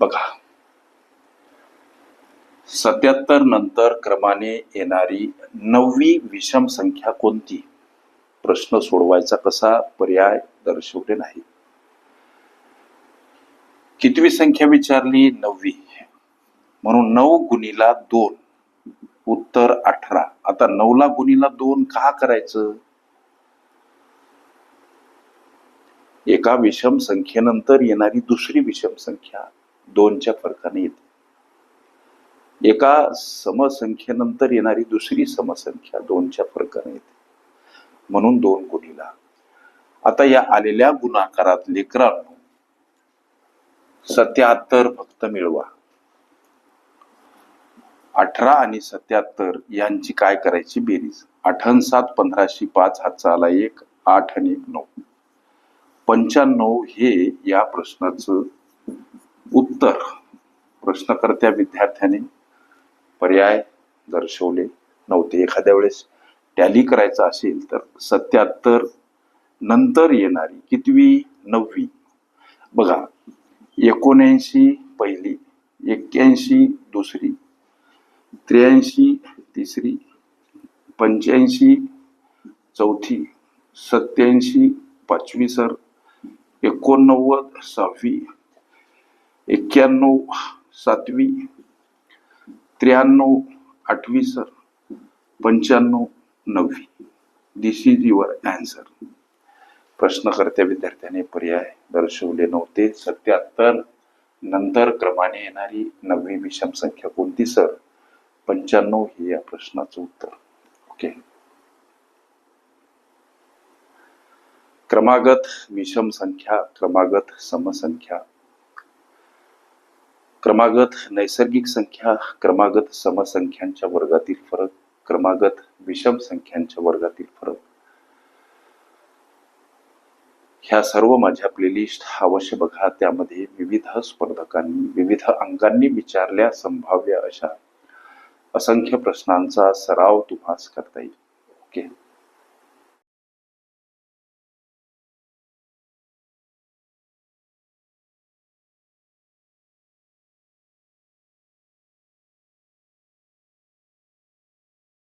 बघा. सत्याहत्तर नंतर क्रमाने येणारी नववी विषम संख्या कोणती? प्रश्न सोडवायचा कसा? पर्याय दर्शवले नाही. कितवी संख्या विचारली? नववी. म्हणून नऊ गुणीला दोन. उत्तर अठरा. आता नऊला गुणीला दोन का करायचं? एका विषम संख्येनंतर येणारी दुसरी विषम संख्या. दोनच्या फरकाने येते. एका समसंख्येनंतर येणारी दुसरी समसंख्या दोनच्या फरकाने येते. म्हणून दोन गुणीला आता या आलेल्या गुणाकारात लेकरांनो सत्याहत्तर फक्त मिळवा. अठरा आणि सत्याहत्तर यांची काय करायची बेरीज? आठन सात पंधराशे पाच हातचा आला एक आठ आणि एक नऊ. पंच्याण्णव हे या प्रश्नाचं उत्तर प्रश्नकर्त्या विद्यार्थ्याने पर्याय दर्शवले नव्हते. एखाद्या वेळेस टॅली करायचं असेल तर सत्याहत्तर नंतर येणारी कितवी? नववी. बघा एकोणऐंशी पहिली एक्क्याऐंशी दुसरी त्र्याऐंशी तिसरी पंच्याऐंशी चौथी सत्याऐंशी पाचवी सर एकोणनव्वद सहावी. एक्क्याण्णव सातवी त्र्याण्णव आठवी सर पंच्याण्णव नववी. दिस इज युअर अँसर प्रश्नकर्त्या विद्यार्थ्याने पर्याय दर्शवले नव्हते. सत्याहत्तर नंतर क्रमाने येणारी नववी विषम संख्या कोणती सर पंच्याण्णव हे या प्रश्नाचं उत्तर. ओके क्रमागत विषम संख्या क्रमागत समसंख्या. क्रमागत नैसर्गिक संख्या क्रमागत समसंख्यांच्या वर्गातील फरक क्रमागत विषम संख्यांच्या वर्गातील फरक. ह्या सर्व माझ्या प्लेलिस्ट अवश्य बघा. त्यामध्ये विविध स्पर्धकांनी विविध अंगांनी विचारल्या संभाव्य अशा असंख्य प्रश्नांचा सराव तुम्हाला करता येईल.